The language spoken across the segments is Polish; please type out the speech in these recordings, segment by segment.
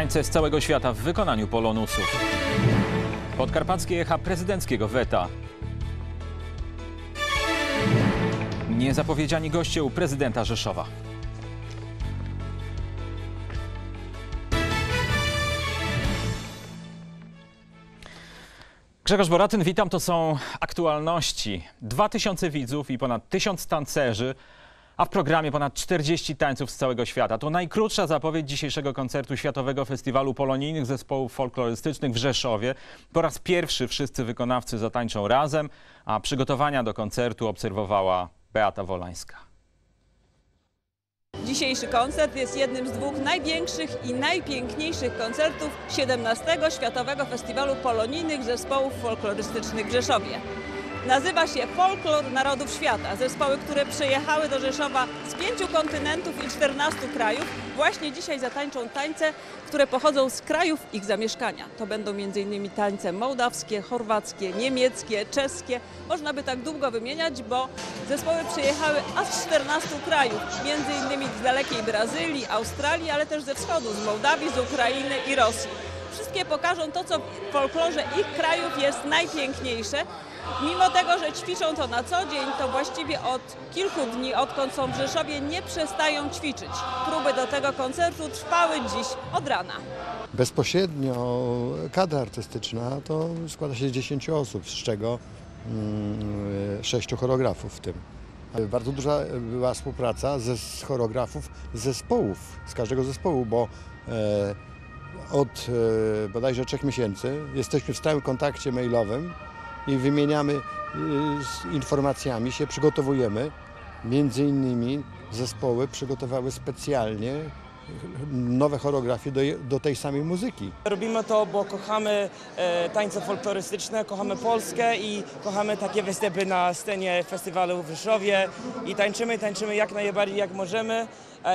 Tańce z całego świata w wykonaniu polonusów. Podkarpackie echa prezydenckiego weta. Niezapowiedziani goście u prezydenta Rzeszowa. Grzegorz Boratyn, witam. To są aktualności. 2000 widzów i ponad 1000 tancerzy, a w programie ponad 40 tańców z całego świata. To najkrótsza zapowiedź dzisiejszego koncertu Światowego Festiwalu Polonijnych Zespołów Folklorystycznych w Rzeszowie. Po raz pierwszy wszyscy wykonawcy zatańczą razem, a przygotowania do koncertu obserwowała Beata Wolańska. Dzisiejszy koncert jest jednym z dwóch największych i najpiękniejszych koncertów 17 Światowego Festiwalu Polonijnych Zespołów Folklorystycznych w Rzeszowie. Nazywa się Folklor Narodów Świata. Zespoły, które przyjechały do Rzeszowa z pięciu kontynentów i 14 krajów, właśnie dzisiaj zatańczą tańce, które pochodzą z krajów ich zamieszkania. To będą m.in. tańce mołdawskie, chorwackie, niemieckie, czeskie. Można by tak długo wymieniać, bo zespoły przyjechały aż z 14 krajów, m.in. z dalekiej Brazylii, Australii, ale też ze wschodu, z Mołdawii, z Ukrainy i Rosji. Wszystkie pokażą to, co w folklorze ich krajów jest najpiękniejsze. Mimo tego, że ćwiczą to na co dzień, to właściwie od kilku dni, odkąd są w Rzeszowie, nie przestają ćwiczyć. Próby do tego koncertu trwały dziś od rana. Bezpośrednio kadra artystyczna to składa się z 10 osób, z czego mm, 6 choreografów w tym. Bardzo duża była współpraca ze z choreografów z zespołów, z każdego zespołu, bo e, od e, bodajże trzech miesięcy jesteśmy w stałym kontakcie mailowym i wymieniamy e, z informacjami się, przygotowujemy. Między innymi zespoły przygotowały specjalnie nowe choreografie do, do tej samej muzyki. Robimy to, bo kochamy e, tańce folklorystyczne, kochamy Polskę i kochamy takie występy na scenie festiwalu w Rzeszowie i tańczymy, tańczymy jak najbardziej jak możemy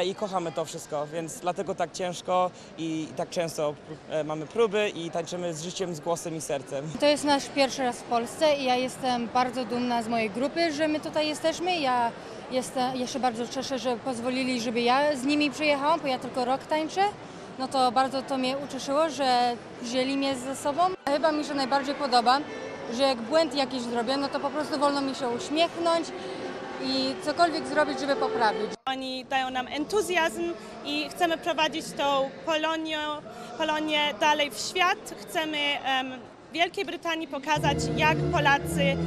i kochamy to wszystko, więc dlatego tak ciężko i tak często e, mamy próby i tańczymy z życiem, z głosem i sercem. To jest nasz pierwszy raz w Polsce i ja jestem bardzo dumna z mojej grupy, że my tutaj jesteśmy. Ja jestem, się bardzo cieszę, że pozwolili, żeby ja z nimi przyjechałam, bo ja tylko rok tańczę. No to bardzo to mnie ucieszyło, że wzięli mnie ze sobą. Chyba mi się najbardziej podoba, że jak błęd jakiś zrobię, no to po prostu wolno mi się uśmiechnąć i cokolwiek zrobić, żeby poprawić. Oni dają nam entuzjazm i chcemy prowadzić tą Polonię, Polonię dalej w świat. Chcemy em, Wielkiej Brytanii pokazać, jak Polacy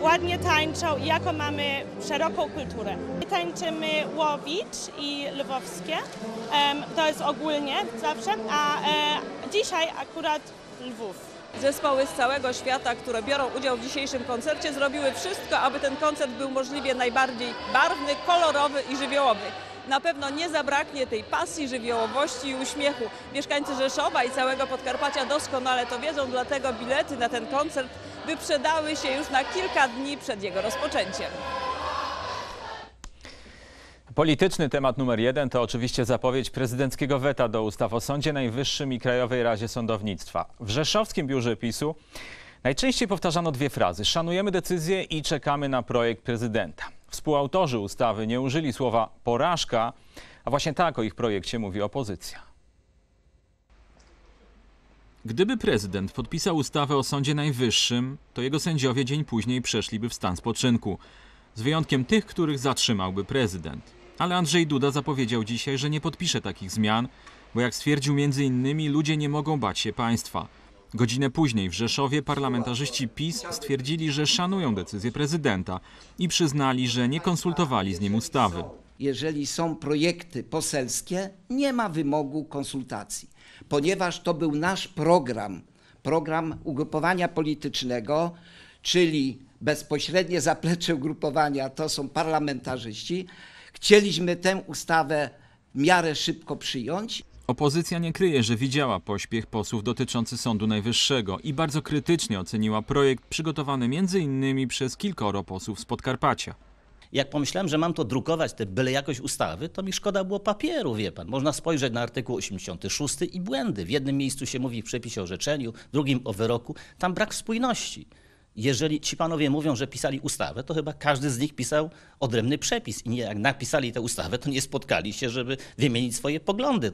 ładnie tańczą i jaką mamy szeroką kulturę. Tańczymy łowicz i lwowskie, em, to jest ogólnie zawsze, a e, dzisiaj akurat Lwów. Zespoły z całego świata, które biorą udział w dzisiejszym koncercie, zrobiły wszystko, aby ten koncert był możliwie najbardziej barwny, kolorowy i żywiołowy. Na pewno nie zabraknie tej pasji, żywiołowości i uśmiechu. Mieszkańcy Rzeszowa i całego Podkarpacia doskonale to wiedzą, dlatego bilety na ten koncert wyprzedały się już na kilka dni przed jego rozpoczęciem. Polityczny temat numer jeden to oczywiście zapowiedź prezydenckiego weta do ustaw o Sądzie Najwyższym i Krajowej Radzie Sądownictwa. W rzeszowskim biurze PiSu najczęściej powtarzano dwie frazy: szanujemy decyzję i czekamy na projekt prezydenta. Współautorzy ustawy nie użyli słowa porażka, a właśnie tak o ich projekcie mówi opozycja. Gdyby prezydent podpisał ustawę o Sądzie Najwyższym, to jego sędziowie dzień później przeszliby w stan spoczynku. Z wyjątkiem tych, których zatrzymałby prezydent. Ale Andrzej Duda zapowiedział dzisiaj, że nie podpisze takich zmian, bo jak stwierdził między innymi, ludzie nie mogą bać się państwa. Godzinę później w Rzeszowie parlamentarzyści PiS stwierdzili, że szanują decyzję prezydenta i przyznali, że nie konsultowali z nim ustawy. jeżeli są projekty poselskie, nie ma wymogu konsultacji, ponieważ to był nasz program, program ugrupowania politycznego, czyli bezpośrednie zaplecze ugrupowania to są parlamentarzyści. Chcieliśmy tę ustawę w miarę szybko przyjąć. Opozycja nie kryje, że widziała pośpiech posłów dotyczący Sądu Najwyższego i bardzo krytycznie oceniła projekt przygotowany m.in. przez kilkoro posłów z Podkarpacia. Jak pomyślałem, że mam to drukować, te byle jakoś ustawy, to mi szkoda było papieru, wie pan. Można spojrzeć na artykuł 86 i błędy. W jednym miejscu się mówi w przepisie o orzeczeniu, w drugim o wyroku. Tam brak spójności. Jeżeli ci panowie mówią, że pisali ustawę, to chyba każdy z nich pisał odrębny przepis i nie, jak napisali tę ustawę, to nie spotkali się, żeby wymienić swoje poglądy.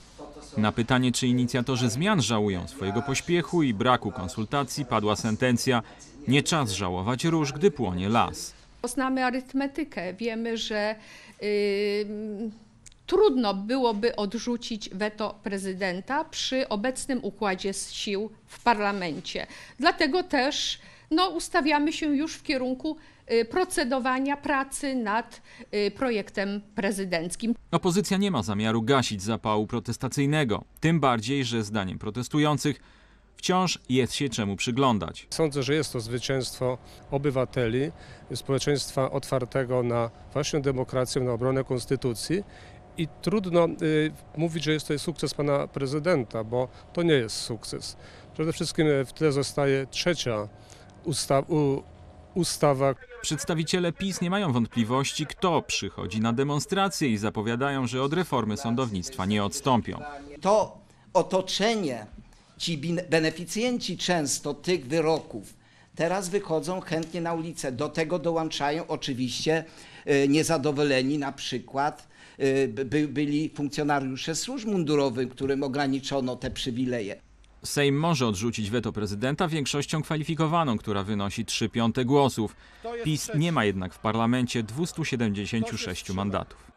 Na pytanie, czy inicjatorzy zmian żałują swojego pośpiechu i braku konsultacji, padła sentencja: Nie czas żałować róż, gdy płonie las. Znamy arytmetykę, wiemy, że y, trudno byłoby odrzucić weto prezydenta przy obecnym układzie sił w parlamencie. Dlatego też no, ustawiamy się już w kierunku y, procedowania pracy nad y, projektem prezydenckim. Opozycja nie ma zamiaru gasić zapału protestacyjnego, tym bardziej, że zdaniem protestujących wciąż jest się czemu przyglądać. Sądzę, że jest to zwycięstwo obywateli, społeczeństwa otwartego na właśnie demokrację, na obronę konstytucji. I trudno y, mówić, że jest to sukces pana prezydenta, bo to nie jest sukces. Przede wszystkim w tle zostaje trzecia usta u, ustawa, Przedstawiciele PiS nie mają wątpliwości, kto przychodzi na demonstracje i zapowiadają, że od reformy sądownictwa nie odstąpią. To otoczenie, ci beneficjenci często tych wyroków, teraz wychodzą chętnie na ulicę. Do tego dołączają oczywiście y, niezadowoleni na przykład y, by, byli funkcjonariusze służb mundurowych, którym ograniczono te przywileje. Sejm może odrzucić weto prezydenta większością kwalifikowaną, która wynosi 3 piąte głosów. PiS nie ma jednak w parlamencie 276 mandatów.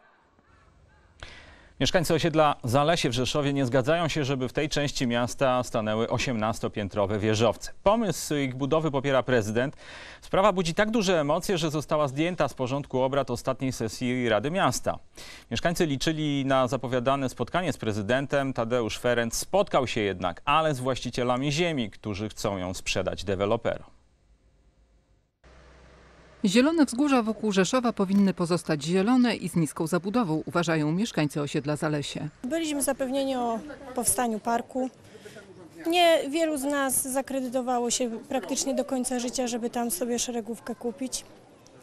Mieszkańcy osiedla Zalesie w Rzeszowie nie zgadzają się, żeby w tej części miasta stanęły 18-piętrowe wieżowce. Pomysł ich budowy popiera prezydent. Sprawa budzi tak duże emocje, że została zdjęta z porządku obrad ostatniej sesji Rady Miasta. Mieszkańcy liczyli na zapowiadane spotkanie z prezydentem. Tadeusz Ferenc spotkał się jednak, ale z właścicielami ziemi, którzy chcą ją sprzedać deweloperom. Zielone wzgórza wokół Rzeszowa powinny pozostać zielone i z niską zabudową, uważają mieszkańcy osiedla Zalesie. Byliśmy zapewnieni o powstaniu parku. Nie wielu z nas zakredytowało się praktycznie do końca życia, żeby tam sobie szeregówkę kupić.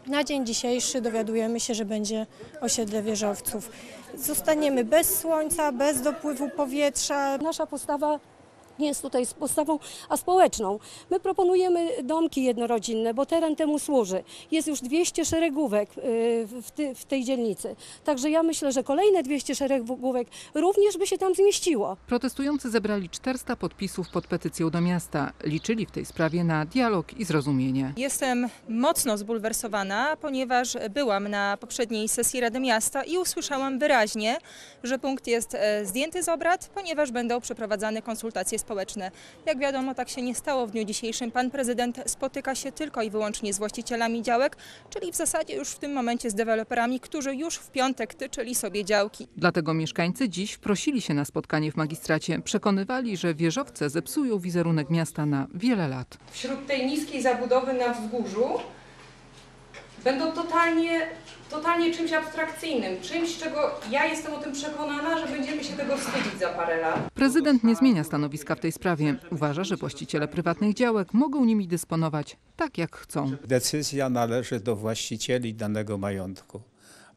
Na dzień dzisiejszy dowiadujemy się, że będzie osiedle wieżowców. Zostaniemy bez słońca, bez dopływu powietrza. Nasza postawa nie jest tutaj z postawą aspołeczną. My proponujemy domki jednorodzinne, bo teren temu służy. Jest już 200 szeregówek y, w, ty, w tej dzielnicy. Także ja myślę, że kolejne 200 szeregówek również by się tam zmieściło. Protestujący zebrali 400 podpisów pod petycją do miasta. Liczyli w tej sprawie na dialog i zrozumienie. Jestem mocno zbulwersowana, ponieważ byłam na poprzedniej sesji Rady Miasta i usłyszałam wyraźnie, że punkt jest e, zdjęty z obrad, ponieważ będą przeprowadzane konsultacje społeczne. Jak wiadomo, tak się nie stało w dniu dzisiejszym. Pan prezydent spotyka się tylko i wyłącznie z właścicielami działek, czyli w zasadzie już w tym momencie z deweloperami, którzy już w piątek tyczyli sobie działki. Dlatego mieszkańcy dziś prosili się na spotkanie w magistracie. Przekonywali, że wieżowce zepsują wizerunek miasta na wiele lat. Wśród tej niskiej zabudowy na wzgórzu będą totalnie, totalnie czymś abstrakcyjnym, czymś, czego ja jestem o tym przekonana, że będziemy się tego wstydzić za parę lat. Prezydent nie zmienia stanowiska w tej sprawie. Uważa, że właściciele prywatnych działek mogą nimi dysponować tak, jak chcą. Decyzja należy do właścicieli danego majątku.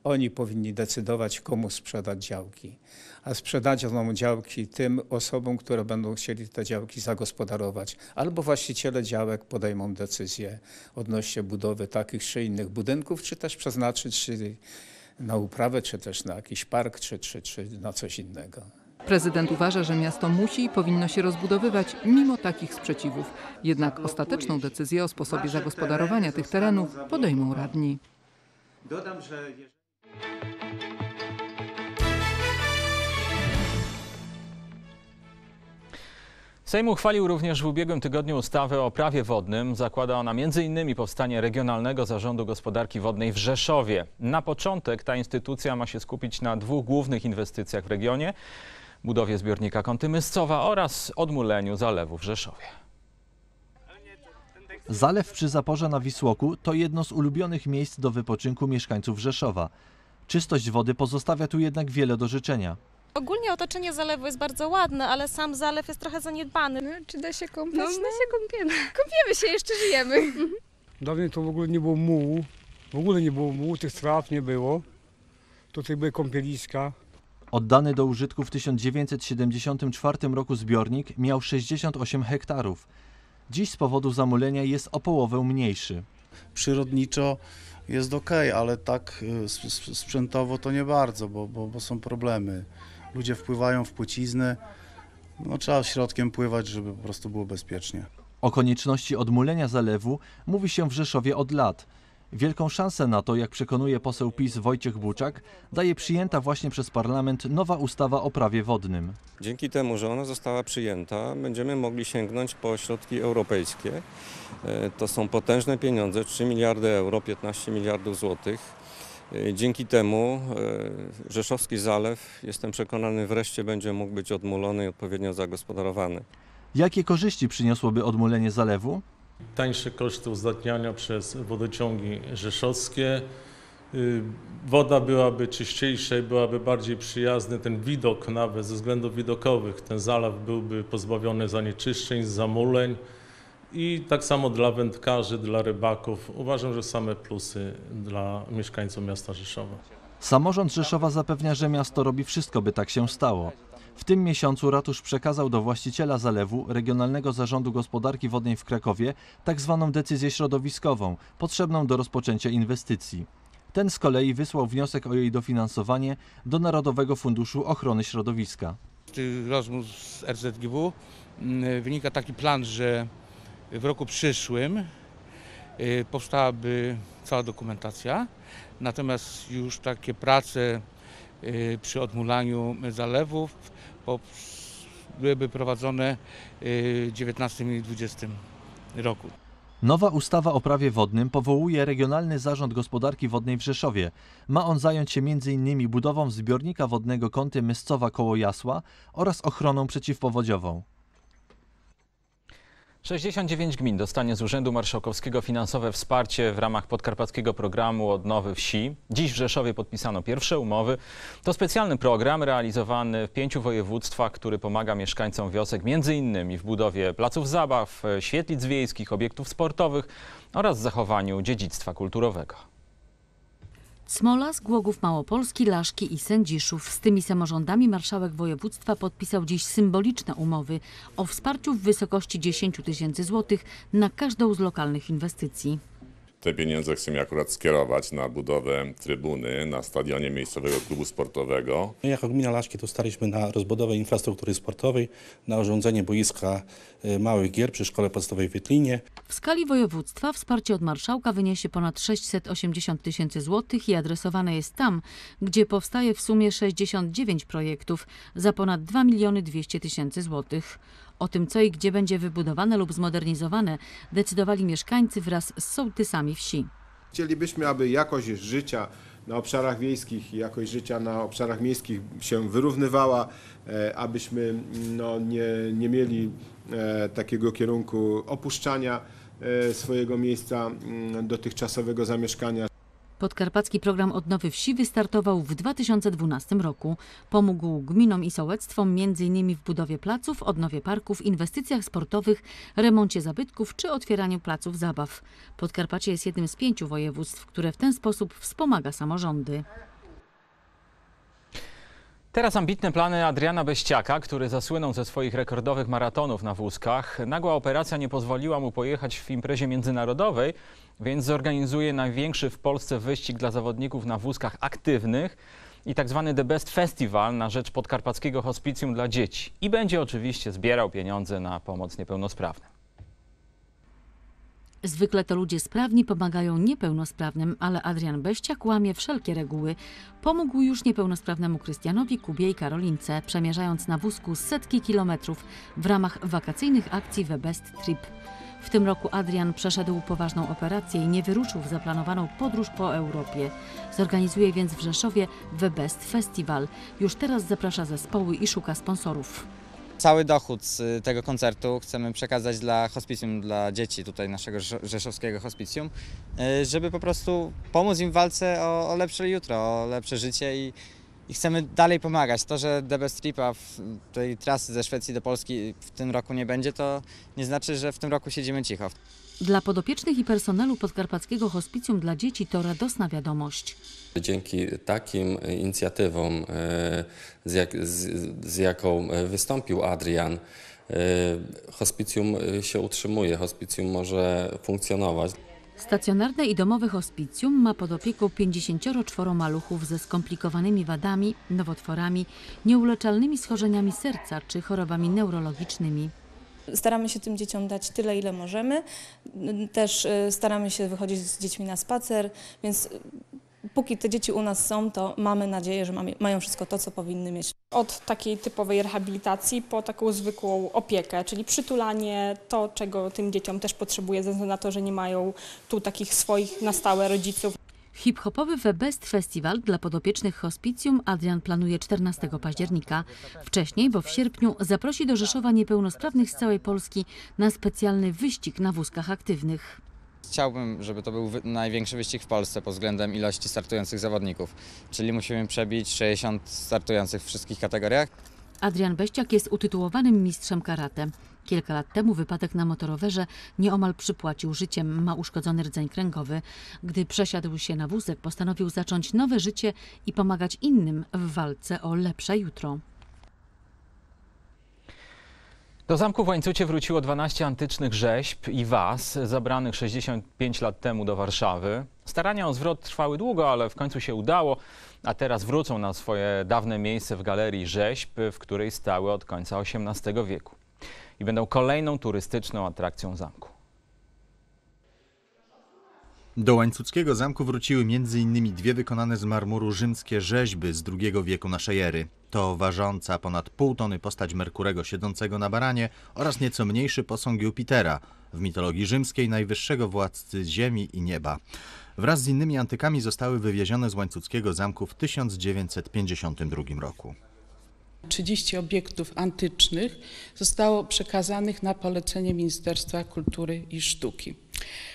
Oni powinni decydować, komu sprzedać działki. A sprzedadzą działki tym osobom, które będą chcieli te działki zagospodarować. Albo właściciele działek podejmą decyzję odnośnie budowy takich czy innych budynków, czy też przeznaczyć czy na uprawę, czy też na jakiś park, czy, czy, czy na coś innego. Prezydent uważa, że miasto musi i powinno się rozbudowywać mimo takich sprzeciwów. Jednak ostateczną decyzję o sposobie zagospodarowania tych terenów podejmą radni. Dodam, że... Sejm uchwalił również w ubiegłym tygodniu ustawę o prawie wodnym. Zakłada ona m.in. powstanie Regionalnego Zarządu Gospodarki Wodnej w Rzeszowie. Na początek ta instytucja ma się skupić na dwóch głównych inwestycjach w regionie. Budowie zbiornika Kąty-Myscowa oraz odmuleniu zalewu w Rzeszowie. Zalew przy zaporze na Wisłoku to jedno z ulubionych miejsc do wypoczynku mieszkańców Rzeszowa. Czystość wody pozostawia tu jednak wiele do życzenia. Ogólnie otoczenie zalewu jest bardzo ładne, ale sam zalew jest trochę zaniedbany. No, czy da się kąpać? No, No, no. się kąpiemy. Kąpiemy się, jeszcze żyjemy. Dawniej to w ogóle nie było mułu, w ogóle nie było mułu, tych traw nie było. Tutaj były kąpieliska. Oddany do użytku w 1974 roku zbiornik miał 68 hektarów. dziś z powodu zamulenia jest o połowę mniejszy. Przyrodniczo jest ok, ale tak y, s- s- sprzętowo to nie bardzo, bo, bo, bo są problemy. Ludzie wpływają w płcizny, no trzeba środkiem pływać, żeby po prostu było bezpiecznie. O konieczności odmulenia zalewu mówi się w Rzeszowie od lat. Wielką szansę na to, jak przekonuje poseł PiS Wojciech Buczak, daje przyjęta właśnie przez parlament nowa ustawa o prawie wodnym. Dzięki temu, że ona została przyjęta, będziemy mogli sięgnąć po środki europejskie. E, To są potężne pieniądze, 3 miliardy euro, 15 miliardów złotych. E, Dzięki temu e, Rzeszowski Zalew, jestem przekonany, wreszcie będzie mógł być odmulony i odpowiednio zagospodarowany. Jakie korzyści przyniosłoby odmulenie zalewu? tańsze koszty uzdatniania przez wodociągi rzeszowskie. Y, Woda byłaby czyściejsza i byłaby bardziej przyjazny. Ten widok nawet ze względów widokowych, ten zalew byłby pozbawiony zanieczyszczeń, zamuleń. I tak samo dla wędkarzy, dla rybaków. Uważam, że same plusy dla mieszkańców miasta Rzeszowa. Samorząd Rzeszowa zapewnia, że miasto robi wszystko, by tak się stało. W tym miesiącu ratusz przekazał do właściciela zalewu Regionalnego Zarządu Gospodarki Wodnej w Krakowie tak zwaną decyzję środowiskową, potrzebną do rozpoczęcia inwestycji. Ten z kolei wysłał wniosek o jej dofinansowanie do Narodowego Funduszu Ochrony Środowiska. Z tych rozmów z RZGW mm, wynika taki plan, że w roku przyszłym y, powstałaby cała dokumentacja, natomiast już takie prace y, przy odmulaniu zalewów byłyby prowadzone y, w 19 i 20 roku. Nowa ustawa o prawie wodnym powołuje Regionalny Zarząd Gospodarki Wodnej w Rzeszowie. Ma on zająć się m.in. budową zbiornika wodnego kąty Myscowa koło Jasła oraz ochroną przeciwpowodziową. 69 gmin dostanie z Urzędu Marszałkowskiego finansowe wsparcie w ramach podkarpackiego programu Odnowy Wsi. Dziś w Rzeszowie podpisano pierwsze umowy. To specjalny program realizowany w pięciu województwach, który pomaga mieszkańcom wiosek m.in. w budowie placów zabaw, świetlic wiejskich, obiektów sportowych oraz zachowaniu dziedzictwa kulturowego. Smolas, Głogów Małopolski, Laszki i Sędziszów. Z tymi samorządami marszałek województwa podpisał dziś symboliczne umowy o wsparciu w wysokości 10 tysięcy złotych na każdą z lokalnych inwestycji. Te pieniądze chcemy akurat skierować na budowę trybuny na stadionie miejscowego klubu sportowego. My jako gmina Laszki dostaliśmy na rozbudowę infrastruktury sportowej, na urządzenie boiska y, małych gier przy szkole podstawowej w Wietlinie. W skali województwa wsparcie od marszałka wyniesie ponad 680 tysięcy złotych i adresowane jest tam, gdzie powstaje w sumie 69 projektów za ponad 2 miliony 200 tysięcy złotych. O tym, co i gdzie będzie wybudowane lub zmodernizowane, decydowali mieszkańcy wraz z sołtysami wsi. Chcielibyśmy, aby jakość życia na obszarach wiejskich i jakość życia na obszarach miejskich się wyrównywała, e, abyśmy no, nie, nie mieli e, takiego kierunku opuszczania e, swojego miejsca mm, dotychczasowego zamieszkania. Podkarpacki program Odnowy Wsi wystartował w 2012 roku. Pomógł gminom i sołectwom m.in. w budowie placów, odnowie parków, inwestycjach sportowych, remoncie zabytków czy otwieraniu placów zabaw. Podkarpacie jest jednym z pięciu województw, które w ten sposób wspomaga samorządy. Teraz ambitne plany Adriana Beściaka, który zasłynął ze swoich rekordowych maratonów na wózkach. Nagła operacja nie pozwoliła mu pojechać w imprezie międzynarodowej, więc zorganizuje największy w Polsce wyścig dla zawodników na wózkach aktywnych i tak zwany The Best Festival na rzecz podkarpackiego hospicjum dla dzieci. I będzie oczywiście zbierał pieniądze na pomoc niepełnosprawnym. Zwykle to ludzie sprawni pomagają niepełnosprawnym, ale Adrian Beściak łamie wszelkie reguły. Pomógł już niepełnosprawnemu Krystianowi, Kubie i Karolince, przemierzając na wózku setki kilometrów w ramach wakacyjnych akcji The Best Trip. W tym roku Adrian przeszedł poważną operację i nie wyruszył w zaplanowaną podróż po Europie. Zorganizuje więc w Rzeszowie The Best Festival. Już teraz zaprasza zespoły i szuka sponsorów. Cały dochód z tego koncertu chcemy przekazać dla hospicjum dla dzieci tutaj naszego rzesz- rzeszowskiego hospicjum, y, żeby po prostu pomóc im w walce o, o lepsze jutro, o lepsze życie i, i chcemy dalej pomagać. To, że The Best Tripa w tej trasy ze Szwecji do Polski w tym roku nie będzie, to nie znaczy, że w tym roku siedzimy cicho. Dla podopiecznych i personelu podkarpackiego hospicjum dla dzieci to radosna wiadomość. Dzięki takim inicjatywom, e, z, jak, z, z jaką wystąpił Adrian, Hospicjum y, się utrzymuje, hospicjum może funkcjonować. Stacjonarne i domowe hospicjum ma pod opieką 54 maluchów ze skomplikowanymi wadami, nowotworami, nieuleczalnymi schorzeniami serca czy chorobami neurologicznymi. Staramy się tym dzieciom dać tyle, ile możemy. Też y, staramy się wychodzić z dziećmi na spacer, więc póki te dzieci u nas są, to mamy nadzieję, że mamy, mają wszystko to, co powinny mieć. Od takiej typowej rehabilitacji po taką zwykłą opiekę, czyli przytulanie, to czego tym dzieciom też potrzebuje, ze względu na to, że nie mają tu takich swoich na stałe rodziców. Hip-hopowy The Best Festival dla podopiecznych hospicjum Adrian planuje 14 października. Wcześniej, bo w sierpniu, zaprosi do Rzeszowa niepełnosprawnych z całej Polski na specjalny wyścig na wózkach aktywnych. Chciałbym, żeby to był największy wyścig w Polsce pod względem ilości startujących zawodników, czyli musimy przebić 60 startujących w wszystkich kategoriach. Adrian Beściak jest utytułowanym mistrzem karate. Kilka lat temu wypadek na motorowerze nieomal przypłacił życiem. Ma uszkodzony rdzeń kręgowy. Gdy przesiadł się na wózek, postanowił zacząć nowe życie i pomagać innym w walce o lepsze jutro. Do zamku w Łańcucie wróciło 12 antycznych rzeźb i was, zabranych 65 lat temu do Warszawy. Starania o zwrot trwały długo, ale w końcu się udało, a teraz wrócą na swoje dawne miejsce w galerii rzeźb, w której stały od końca XVIII wieku. I będą kolejną turystyczną atrakcją zamku. Do łańcuckiego zamku wróciły m.in. dwie wykonane z marmuru rzymskie rzeźby z II wieku naszej ery. To ważąca ponad pół tony postać Merkurego siedzącego na baranie oraz nieco mniejszy posąg Jupitera, w mitologii rzymskiej najwyższego władcy ziemi i nieba. Wraz z innymi antykami zostały wywiezione z łańcuckiego zamku w 1952 roku. 30 obiektów antycznych zostało przekazanych na polecenie Ministerstwa Kultury i Sztuki.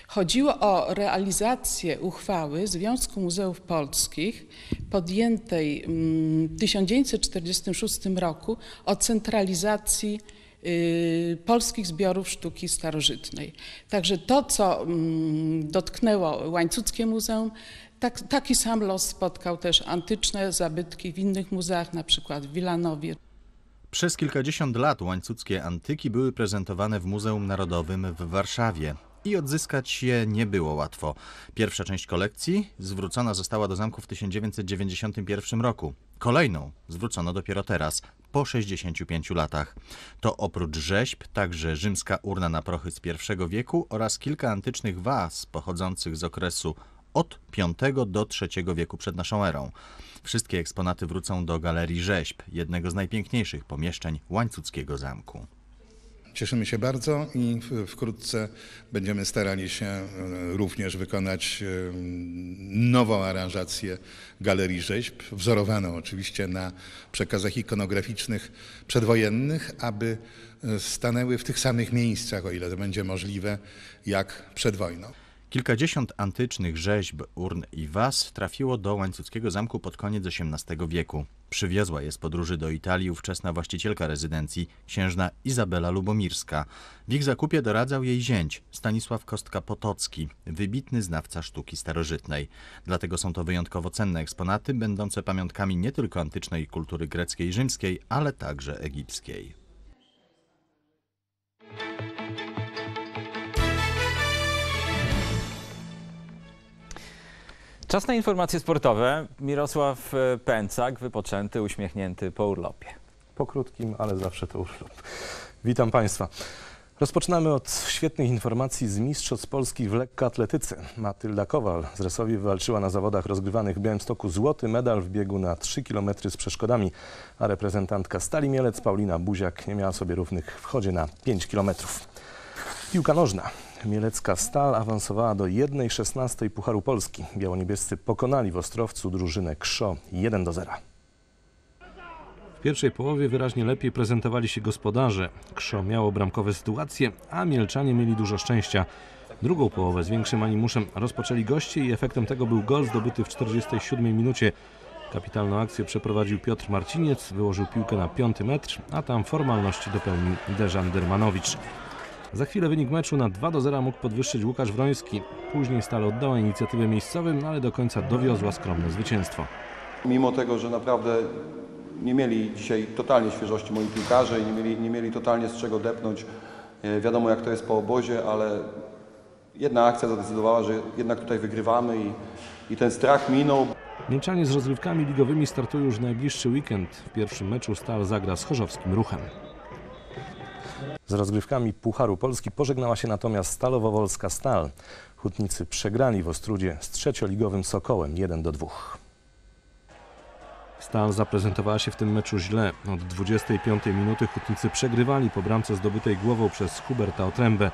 Chodziło o realizację uchwały Związku Muzeów Polskich podjętej mm, w 1946 roku o centralizacji y, polskich zbiorów sztuki starożytnej. Także to, co mm, dotknęło Łańcuckie Muzeum, tak, taki sam los spotkał też antyczne zabytki w innych muzeach, na przykład w Wilanowie. Przez kilkadziesiąt lat łańcuckie antyki były prezentowane w Muzeum Narodowym w Warszawie. I odzyskać je nie było łatwo. Pierwsza część kolekcji zwrócona została do zamku w 1991 roku. Kolejną zwrócono dopiero teraz, po 65 latach. To oprócz rzeźb także rzymska urna na prochy z I wieku oraz kilka antycznych was pochodzących z okresu od V do III wieku przed naszą erą. Wszystkie eksponaty wrócą do Galerii Rzeźb, jednego z najpiękniejszych pomieszczeń łańcuckiego zamku. Cieszymy się bardzo i wkrótce będziemy starali się e, również wykonać e, nową aranżację Galerii Rzeźb, wzorowaną oczywiście na przekazach ikonograficznych przedwojennych, aby e, stanęły w tych samych miejscach, o ile to będzie możliwe, jak przed wojną. Kilkadziesiąt antycznych rzeźb, urn i was trafiło do łańcuckiego zamku pod koniec XVIII wieku. Przywiozła je z podróży do Italii ówczesna właścicielka rezydencji, księżna Izabela Lubomirska. W ich zakupie doradzał jej zięć, Stanisław Kostka-Potocki, wybitny znawca sztuki starożytnej. Dlatego są to wyjątkowo cenne eksponaty, będące pamiątkami nie tylko antycznej kultury greckiej i rzymskiej, ale także egipskiej. Czas na informacje sportowe. Mirosław e, Pęcak, wypoczęty, uśmiechnięty po urlopie. Po krótkim, ale zawsze to urlop. Witam Państwa. Rozpoczynamy od świetnych informacji z Mistrzostw Polski w lekkoatletyce. Matylda Kowal z Resowi wywalczyła na zawodach rozgrywanych w Białymstoku złoty medal w biegu na 3 km z przeszkodami, a reprezentantka Stali Mielec Paulina Buziak nie miała sobie równych w chodzie na 5 km. Piłka nożna. Mielecka Stal awansowała do 1.16 Pucharu Polski. Białoniebiescy pokonali w Ostrowcu drużynę Krzo 1 do 0. W pierwszej połowie wyraźnie lepiej prezentowali się gospodarze. Krzo miało bramkowe sytuacje, a Mielczanie mieli dużo szczęścia. Drugą połowę z większym animuszem rozpoczęli goście i efektem tego był gol zdobyty w 47 minucie. Kapitalną akcję przeprowadził Piotr Marciniec, wyłożył piłkę na piąty metr, a tam formalności dopełnił Dejan Dermanowicz. Za chwilę wynik meczu na 2 do 0 mógł podwyższyć Łukasz Wroński. Później Stal oddała inicjatywę miejscowym, no ale do końca dowiozła skromne zwycięstwo. Mimo tego, że naprawdę nie mieli dzisiaj totalnie świeżości moi piłkarze i nie mieli, nie mieli totalnie z czego depnąć. E, Wiadomo jak to jest po obozie, ale jedna akcja zadecydowała, że jednak tutaj wygrywamy i, i ten strach minął. Mielczanie z rozgrywkami ligowymi startują już najbliższy weekend. W pierwszym meczu Stal zagra z chorzowskim ruchem. Z rozgrywkami Pucharu Polski pożegnała się natomiast Stalowo-Wolska Stal. Hutnicy przegrali w Ostrudzie z trzecioligowym Sokołem 1 do 2. Stal zaprezentowała się w tym meczu źle. Od 25 minuty Hutnicy przegrywali po bramce zdobytej głową przez Huberta Otrębę.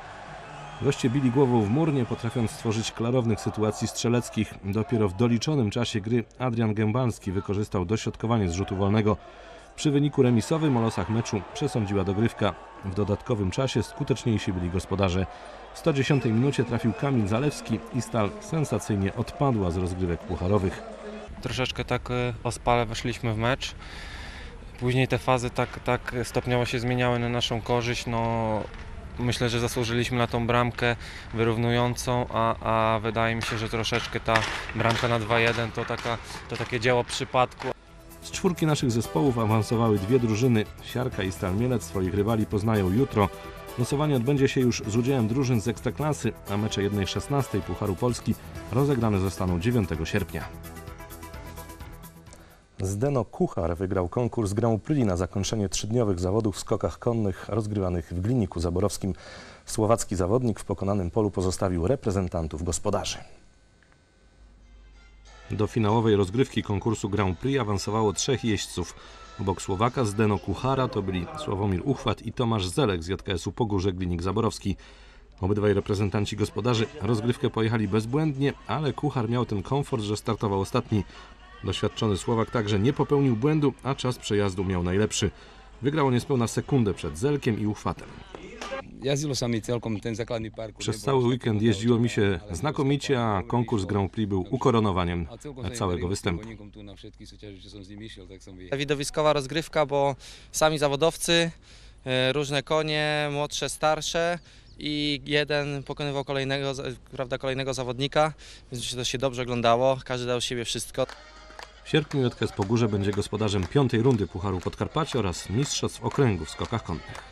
Goście bili głową w mur, nie potrafiąc stworzyć klarownych sytuacji strzeleckich. Dopiero w doliczonym czasie gry Adrian Gębalski wykorzystał dośrodkowanie z rzutu wolnego. Przy wyniku remisowym o losach meczu przesądziła dogrywka. W dodatkowym czasie skuteczniejsi byli gospodarze. W 110 minucie trafił Kamil Zalewski i Stal sensacyjnie odpadła z rozgrywek pucharowych. Troszeczkę tak e, ospale weszliśmy w mecz. Później te fazy tak, tak stopniowo się zmieniały na naszą korzyść. No, myślę, że zasłużyliśmy na tą bramkę wyrównującą, a, a wydaje mi się, że troszeczkę ta bramka na 2-1 to, taka, to takie dzieło przypadku. Z czwórki naszych zespołów awansowały dwie drużyny. Siarka i Stal Mielec swoich rywali poznają jutro. Losowanie odbędzie się już z udziałem drużyn z Ekstraklasy, a mecze 1-16 Pucharu Polski rozegrane zostaną 9 sierpnia. Zdeno Kuchar wygrał konkurs Grand Prix na zakończenie trzydniowych zawodów w skokach konnych rozgrywanych w Gliniku Zaborowskim. Słowacki zawodnik w pokonanym polu pozostawił reprezentantów gospodarzy. Do finałowej rozgrywki konkursu Grand Prix awansowało trzech jeźdźców. Obok Słowaka Zdeno Kuchara to byli Sławomir Uchwat i Tomasz Zelek z JKS-u Pogórze Glinik Zaborowski. Obydwaj reprezentanci gospodarzy rozgrywkę pojechali bezbłędnie, ale Kuchar miał ten komfort, że startował ostatni. Doświadczony Słowak także nie popełnił błędu, a czas przejazdu miał najlepszy. Wygrał o niespełna sekundę przed Zelkiem i park. Przez cały weekend jeździło mi się znakomicie, a konkurs Grand Prix był ukoronowaniem całego występu. tak. Widowiskowa rozgrywka, bo sami zawodowcy, e, różne konie, młodsze, starsze i jeden pokonywał kolejnego, prawda, kolejnego zawodnika, więc to się dobrze oglądało, każdy dał siebie wszystko. Sierpniu JKS Pogórze będzie gospodarzem piątej rundy Pucharu Podkarpacia oraz Mistrzostw Okręgu w skokach konnych.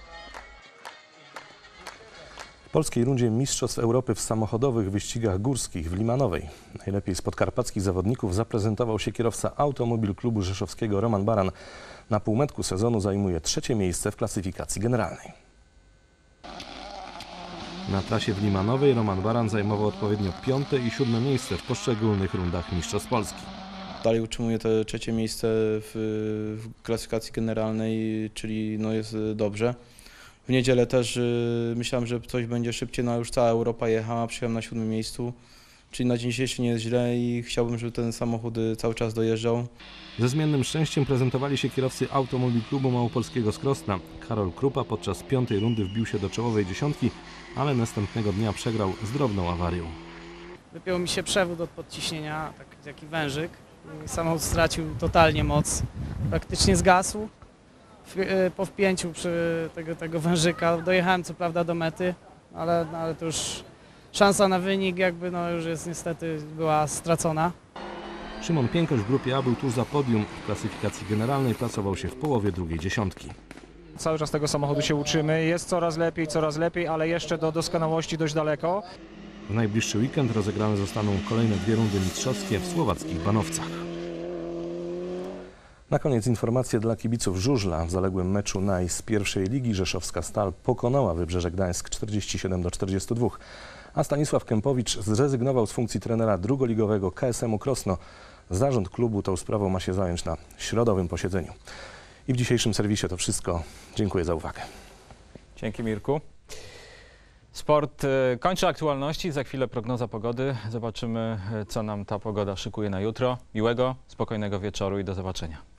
W polskiej rundzie Mistrzostw Europy w samochodowych wyścigach górskich w Limanowej najlepiej z podkarpackich zawodników zaprezentował się kierowca Automobil Klubu Rzeszowskiego Roman Baran. Na półmetku sezonu zajmuje trzecie miejsce w klasyfikacji generalnej. Na trasie w Limanowej Roman Baran zajmował odpowiednio piąte i siódme miejsce w poszczególnych rundach Mistrzostw Polski. Dalej utrzymuje to trzecie miejsce w, w klasyfikacji generalnej, czyli no jest y, dobrze. W niedzielę też y, myślałem, że coś będzie szybciej, no już cała Europa jechała, przyjechałem na siódmym miejscu. Czyli na dzień dzisiejszy nie jest źle i chciałbym, żeby ten samochód y, cały czas dojeżdżał. Ze zmiennym szczęściem prezentowali się kierowcy Automobil Klubu Małopolskiego z Krosna. Karol Krupa podczas piątej rundy wbił się do czołowej dziesiątki, ale następnego dnia przegrał z drobną awarią. Wypiął mi się przewód od podciśnienia, taki wężyk. Samochód stracił totalnie moc, praktycznie zgasł. E, po wpięciu przy tego, tego wężyka dojechałem co prawda do mety, ale, no, ale to już szansa na wynik jakby no już jest niestety była stracona. Szymon Piękoś w grupie A był tuż za podium. W klasyfikacji generalnej plasował się w połowie drugiej dziesiątki. Cały czas tego samochodu się uczymy. Jest coraz lepiej, coraz lepiej, ale jeszcze do doskonałości dość daleko. W najbliższy weekend rozegrane zostaną kolejne dwie rundy mistrzowskie w słowackich Banowcach. Na koniec informacje dla kibiców Żużla. W zaległym meczu NAI z pierwszej ligi Rzeszowska Stal pokonała Wybrzeże Gdańsk 47 do 42, a Stanisław Kępowicz zrezygnował z funkcji trenera drugoligowego KSM-u Krosno. Zarząd klubu tą sprawą ma się zająć na środowym posiedzeniu. I w dzisiejszym serwisie to wszystko. Dziękuję za uwagę. Dzięki Mirku. Sport e, kończy aktualności, za chwilę prognoza pogody. Zobaczymy, e, co nam ta pogoda szykuje na jutro. Miłego, spokojnego wieczoru i do zobaczenia.